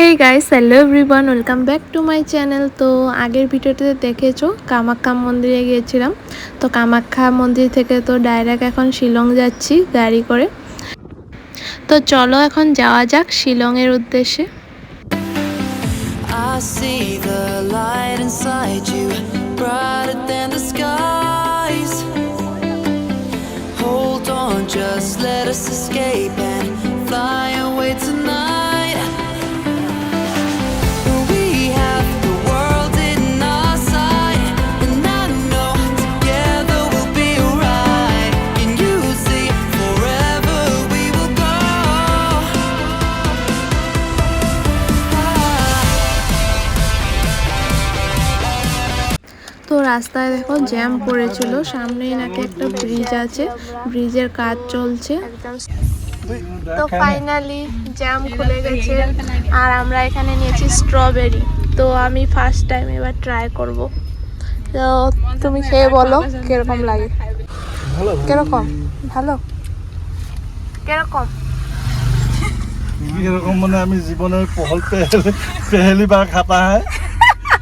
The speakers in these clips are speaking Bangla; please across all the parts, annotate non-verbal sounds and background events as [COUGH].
Hey guys hello everyone welcome back to my channel তো আগের ভিডিওতে দেখেছ, কামাখ্যা মন্দিরে গিয়েছিলাম। তো কামাখ্যা মন্দির থেকে তো ডাইরেক্ট এখন শিলং যাচ্ছি গাড়ি করে। তো চলো এখন যাওয়া যাক শিলংয়ের উদ্দেশ্যে। Just let us রাস্তায় দেখো জ্যাম পড়েছিল সামনেই নাকি একটা ব্রিজ আছে। ব্রিজের কাজ চলছে। তো ফাইনালি জ্যাম খুলে গেছে। আর আমরা এখানে নিয়েছি স্ট্রবেরি তো আমি ফার্স্ট টাইম এবার ট্রাই করব। তো তুমি খেয়ে বলো, কীরকম লাগে? কীরকম? ভালো? কীরকম? এরকম মানে আমি জীবনের পহল পেহেলি পেহেলি বার খাতা, হয়?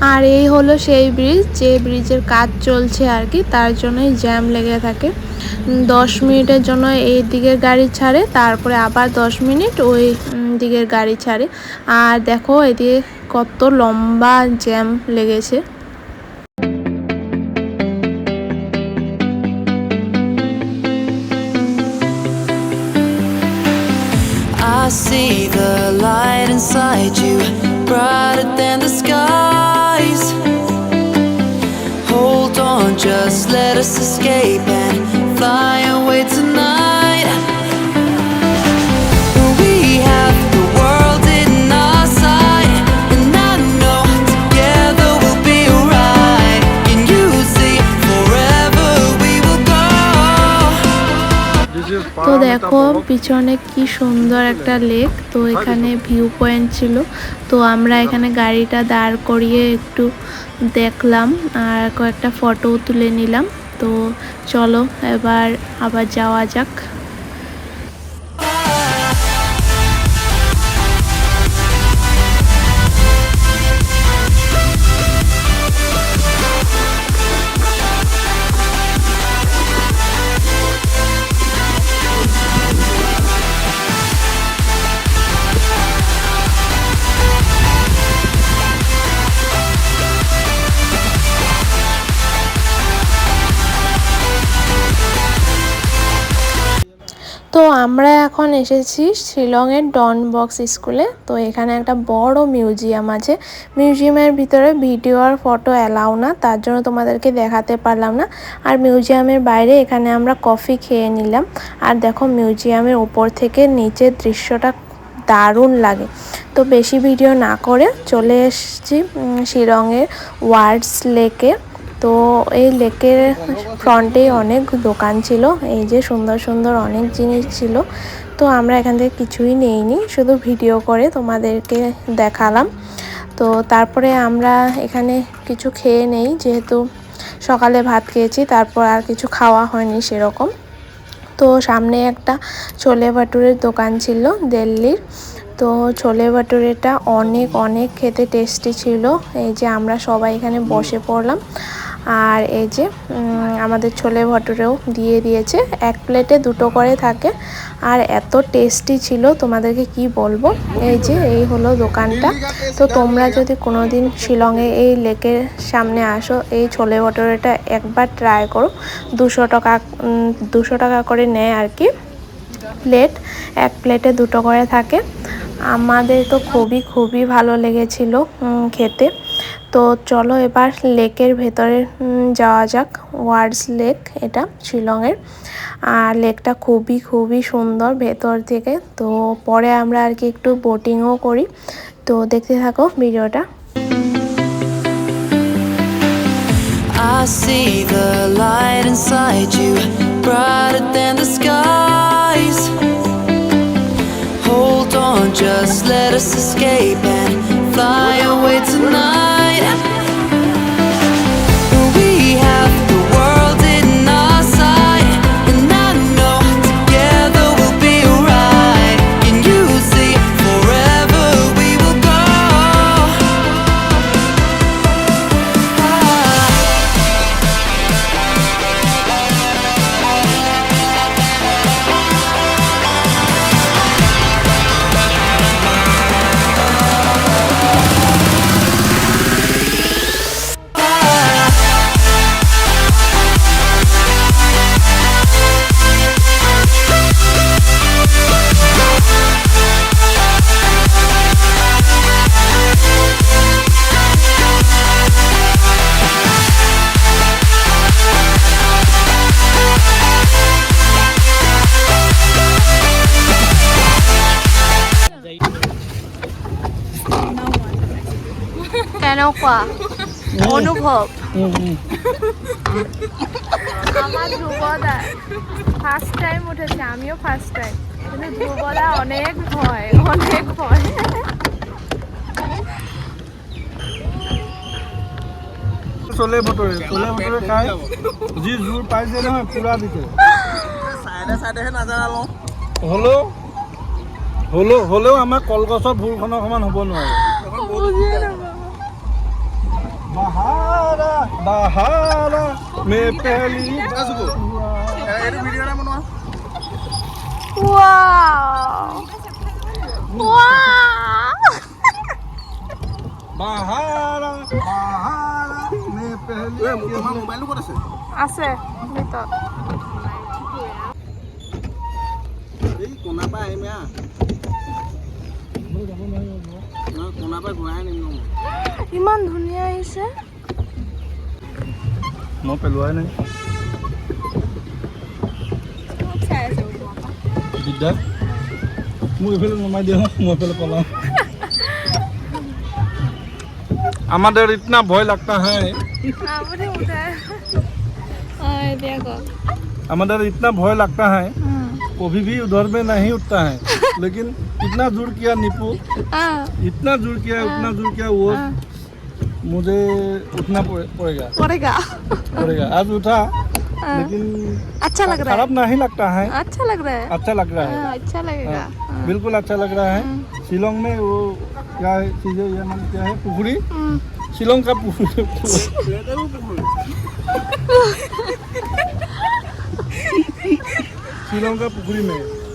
আর এই হলো সেই ব্রিজ যে ব্রিজের কাজ চলছে আর কি তার জন্যই জ্যাম লেগে থাকে। দশ মিনিটের জন্য এই দিকের গাড়ি ছাড়ে তারপরে আবার দশ মিনিট ওই দিকের গাড়ি ছাড়ে। আর দেখো এদিকে কত লম্বা জ্যাম লেগেছে। I see the light inside you, brighter than the skies. Just let us escape and fly তো দেখো পিছনে কি সুন্দর একটা লেক। তো এখানে ভিউ পয়েন্ট ছিল। তো আমরা এখানে গাড়িটা দাঁড় করিয়ে একটু দেখলাম আর কয়েকটা ফটো তুলে নিলাম। তো চলো এবার আবার যাওয়া যাক। তো আমরা এখন এসেছি শিলংয়ের ডন বক্স স্কুলে। তো এখানে একটা বড় মিউজিয়াম আছে। মিউজিয়ামের ভিতরে ভিডিও আর ফটো অ্যালাউ না, তার জন্য তোমাদেরকে দেখাতে পারলাম না। আর মিউজিয়ামের বাইরে এখানে আমরা কফি খেয়ে নিলাম। আর দেখো মিউজিয়ামের উপর থেকে নিচের দৃশ্যটা দারুণ লাগে। তো বেশি ভিডিও না করে চলে এসেছি শিলংয়ের ওয়ার্ডস লেকে। তো এই লেকের ফ্রন্টে অনেক দোকান ছিল, এই যে সুন্দর সুন্দর অনেক জিনিস ছিল। তো আমরা এখান থেকে কিছুই নেইনি, শুধু ভিডিও করে তোমাদেরকে দেখালাম। তো তারপরে আমরা এখানে কিছু খেয়ে নেই, যেহেতু সকালে ভাত খেয়েছি, তারপর আর কিছু খাওয়া হয়নি সেরকম। তো সামনে একটা ছোলে ভাটুরের দোকান ছিল দিল্লির। তো ছোলে ভাটুরেটা অনেক অনেক খেতে টেস্টি ছিল। এই যে আমরা সবাই এখানে বসে পড়লাম। আর এই যে আমাদের ছোলে ভাটুরেও দিয়ে দিয়েছে। এক প্লেটে দুটো করে থাকে। আর এত টেস্টি ছিল, তোমাদেরকে কি বলব? এই যে, এই হলো দোকানটা। তো তোমরা যদি কোনোদিন শিলংয়ে এই লেকের সামনে আসো, এই ছোলে ভাটুরেটা একবার ট্রাই করো। দুশো টাকা দুশো টাকা করে নেয় আর কি। প্লেট, এক প্লেটে দুটো করে থাকে। আমাদের তো খুবই খুবই ভালো লেগেছিল খেতে। তো চলো এবার লেকের ভেতরে যাওয়া যাক ওয়ার্ডস লেক এটা শিলংয়ের আর লেকটা খুবই খুবই সুন্দর ভেতর থেকে তো পরে আমরা আর কি একটু বোটিংও করি তো দেখতে থাকো ভিডিওটা I see the light inside you, brighter than the skies. Hold on, just let us escape and fly away tonight. কেনকা অনুভব আমার ধ্রুবদা ফার্স্ট টাইম উঠেছে আমিও ফার্স্ট টাইম কিন্তু ধ্রুবদা অনেক ভয় অনেক ভয়। চলে ভটৰে চলে ভটৰে খাই। যি জোৰ পাইছে নহয় পুৰা দিছে। হ'লেও হ'লেও হ'লেও আমাৰ কলগছৰ ভোৰখনৰ সমান হ'ব নোৱাৰে। বাহাৰা বাহাৰা মে পেলি বাহাৰা বাহাৰা মে পেলি মোবাইলটো ক'ত আছে আছে ভিতৰত এই কোণাৰ পৰা আহিম হা নহয় কোণাৰ পৰা ঘূৰাই আনিম ন মই ইমান ধুনীয়া আহিছে মই পেলোৱাই নাই দিগদাৰ মোক এইফালে নমাই দিয়া মই এইফালে পলাওঁ আমাদের इतना भय लगता है আপুনি উঠাই এতিয়া কওক हमारे इतना भय लगता है कभी भी उधर में नहीं उठता है लेकिन इतना दूर किया निपू। हाँ। इतना दूर किया हाँ। उतना दूर किया वो हाँ। मुझे उतना पड़ेगा। पड़ेगा। पड़ेगा। आज उठा लेकिन अच्छा लग रहा है। खराब नहीं लगता है। अच्छा लग रहा है। अच्छा लग रहा है। अच्छा लगेगा। बिल्कुल अच्छा लग रहा है। शिलोंग में वो क्या है चीज़ें नाम क्या है पुखड़ी? शिलोंग का [LAUGHS] शिलोंग का पुखड़ी में।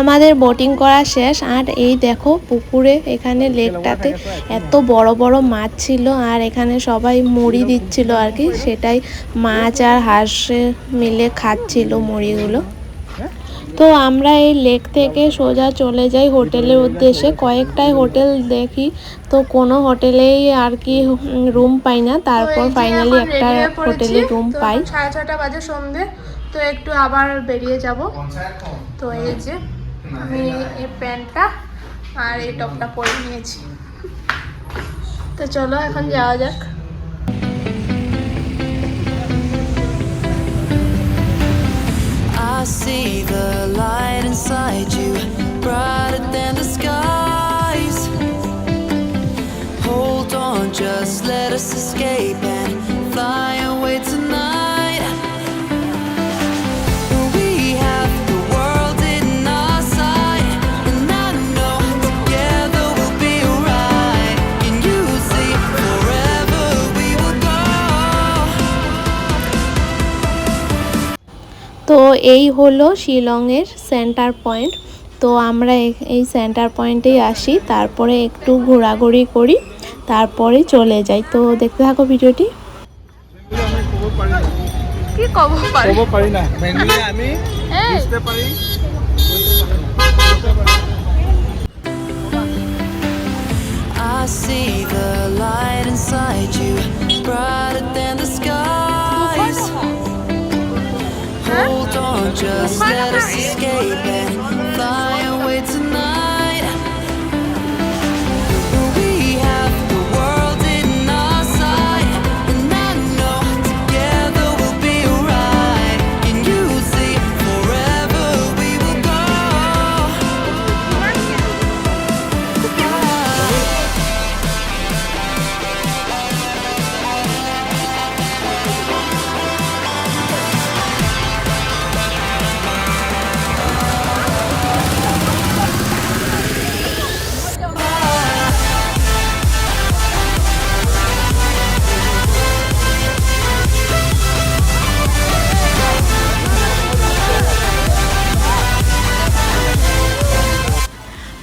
আমাদের বোটিং করা শেষ আর এই দেখো পুকুরে এখানে লেকটাতে এত বড় বড় মাছ ছিল আর এখানে সবাই মুড়ি দিচ্ছিল আর কি সেটাই মাছ আর হাঁসে মিলে খাচ্ছিল মুড়িগুলো। তো আমরা এই লেক থেকে সোজা চলে যাই হোটেলের উদ্দেশ্যে। কয়েকটাই হোটেল দেখি তো কোনো হোটেলেই আর কি রুম পাই না। তারপর ফাইনালি একটা হোটেলে রুম পাই। সাড়ে ছটা বাজে সন্ধে তো একটু আবার বেরিয়ে যাব। তো এই যে আমি এই প্যান্টটা আর এই টপটা পরে নিয়েছি। তো চলো এখন যাওয়া যাক। I see the light inside you, brighter than the skies. তো এই হলো শিলংয়ের সেন্টার পয়েন্ট তো আমরা এই সেন্টার পয়েন্টেই আসি তারপরে একটু ঘোরাঘুরি করি তারপরে চলে যাই। তো দেখতে থাকো ভিডিওটি। কি ক'ব পারি কব পারি না। [LAUGHS] মেনলি আমি বুঝতে পারি।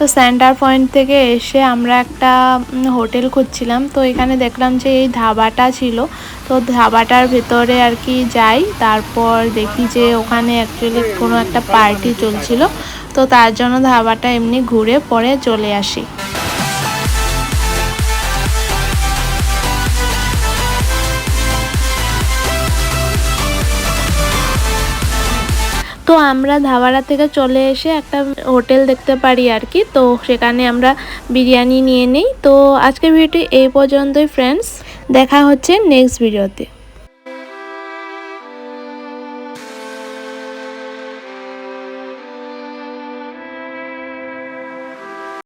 তো সেন্টার পয়েন্ট থেকে এসে আমরা একটা হোটেল খুঁজছিলাম। তো এখানে দেখলাম যে এই ধাবাটা ছিল। তো ধাবাটার ভেতরে আর কি যাই, তারপর দেখি যে ওখানে অ্যাকচুয়ালি কোনো একটা পার্টি চলছিল। তো তার জন্য ধাবাটা এমনি ঘুরে পরে চলে আসি। তো আমরা ধাবাড়া থেকে চলে এসে একটা হোটেল দেখতে পারি আর কি। তো সেখানে আমরা বিরিয়ানি নিয়ে নিই। তো আজকের ভিডিওটি এই পর্যন্তই ফ্রেন্ডস দেখা হচ্ছে নেক্সট ভিডিওতে